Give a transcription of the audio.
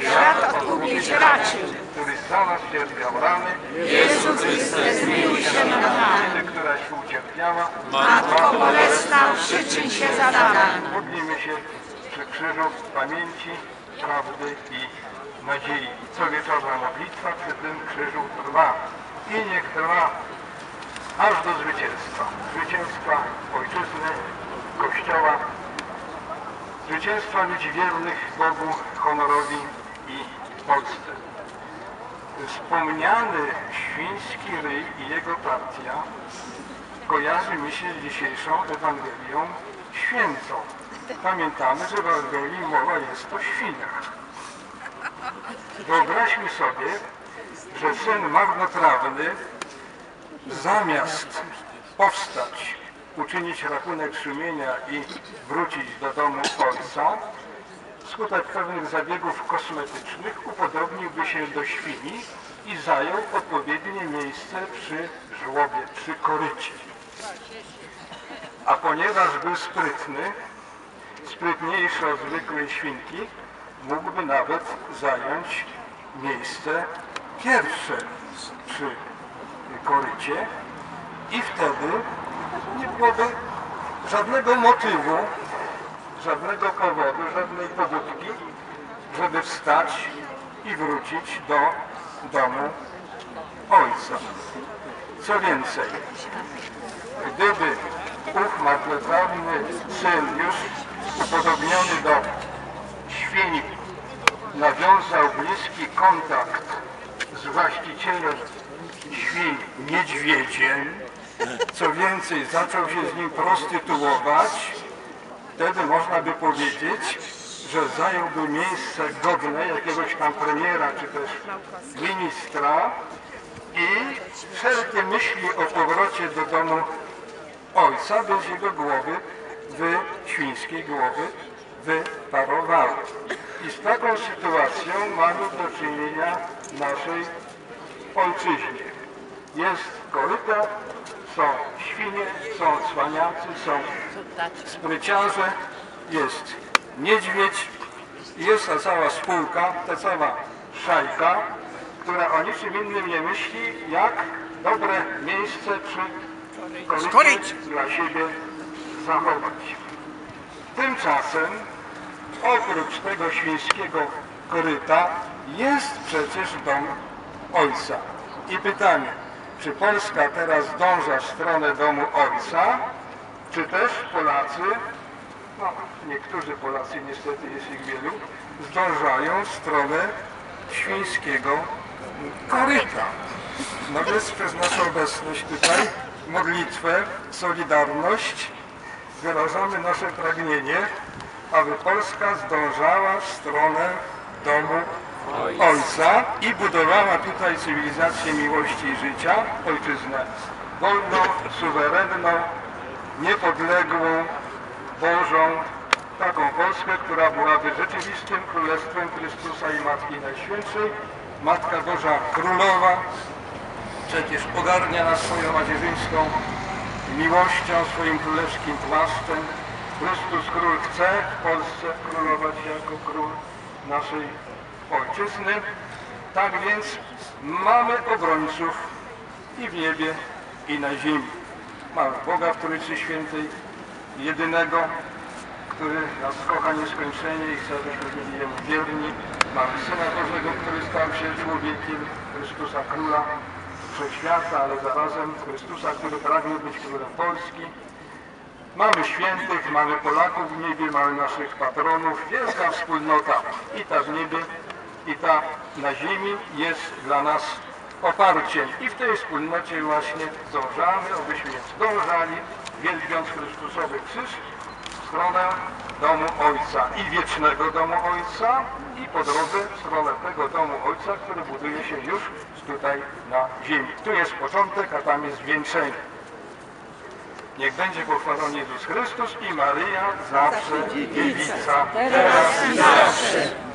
świat odkupić raczył. Który za nas cierpiał rany, Jezu Chryste, zmiłuj się nad nami. któraś ucierpiała, Matko bolesna, przyczyń się za nami. Modlimy się przy krzyżu pamięci, prawdy i nadziei. Co wieczorna modlitwa przy tym krzyżu trwa i niech trwa aż do zwycięstwa. Zwycięstwa ojczyzny, zwycięstwa ludzi wiernych Bogu, honorowi i Polsce. Wspomniany Świński Ryj i jego partia kojarzy mi się z dzisiejszą Ewangelią Świętą. Pamiętamy, że w Ewangelii mowa jest o świniach. Wyobraźmy sobie, że syn marnotrawny zamiast powstać, uczynić rachunek sumienia i wrócić do domu ojca, wskutek pewnych zabiegów kosmetycznych upodobniłby się do świni i zajął odpowiednie miejsce przy żłobie, przy korycie. A ponieważ był sprytny, sprytniejszy od zwykłej świnki, mógłby nawet zająć miejsce pierwsze przy korycie i wtedy nie byłoby żadnego motywu, żadnego powodu, żadnej pobudki, żeby wstać i wrócić do domu ojca. Co więcej, gdyby marnotrawny syn już upodobniony do świni nawiązał bliski kontakt z właścicielem świń niedźwiedziem, co więcej zaczął się z nim prostytuować, wtedy można by powiedzieć, że zająłby miejsce godne jakiegoś tam premiera czy też ministra i wszelkie myśli o powrocie do domu ojca bez jego głowy, wy, świńskiej głowy, wyparowały. I z taką sytuacją mamy do czynienia w naszej ojczyźnie. Jest koryta, są świnie, są cwaniacy, są spryciarze, jest niedźwiedź, jest ta cała spółka, ta cała szajka, która o niczym innym nie myśli, jak dobre miejsce przy korycie dla siebie zachować. Tymczasem oprócz tego świńskiego koryta jest przecież dom ojca. I pytanie, czy Polska teraz dąża w stronę domu ojca, czy też Polacy, no niektórzy Polacy niestety jest ich wielu, zdążają w stronę świńskiego koryta. No więc przez naszą obecność tutaj, modlitwę, solidarność, wyrażamy nasze pragnienie, aby Polska zdążała w stronę domu Ojca i budowała tutaj cywilizację miłości i życia, ojczyznę wolną, suwerenną, niepodległą, Bożą, taką Polskę, która byłaby rzeczywistym Królestwem Chrystusa i Matki Najświętszej, Matka Boża Królowa, przecież ogarnia nas swoją macierzyńską miłością, swoim królewskim płaszczem. Chrystus Król chce w Polsce królować jako król naszej ojczyzny. Tak więc mamy obrońców i w niebie, i na ziemi. Mamy Boga w Trójcy Świętej, jedynego, który nas kocha nieskończenie i chce, abyśmy byli Jemu wierni. Mamy Syna Bożego, który stał się człowiekiem, Chrystusa Króla Wszechświata, ale zarazem Chrystusa, który pragnie być Królem Polski. Mamy świętych, mamy Polaków w niebie, mamy naszych patronów, wielka wspólnota i ta w niebie, i ta na ziemi jest dla nas oparciem. I w tej wspólnocie właśnie zdążamy, abyśmy zdążali, wielbiąc Chrystusowy krzyż, w stronę domu Ojca i wiecznego domu Ojca i po drodze w stronę tego domu Ojca, który buduje się już tutaj na ziemi. Tu jest początek, a tam jest zwieńczenie. Niech będzie pochwalony Jezus Chrystus i Maryja zawsze dziewica, teraz i zawsze.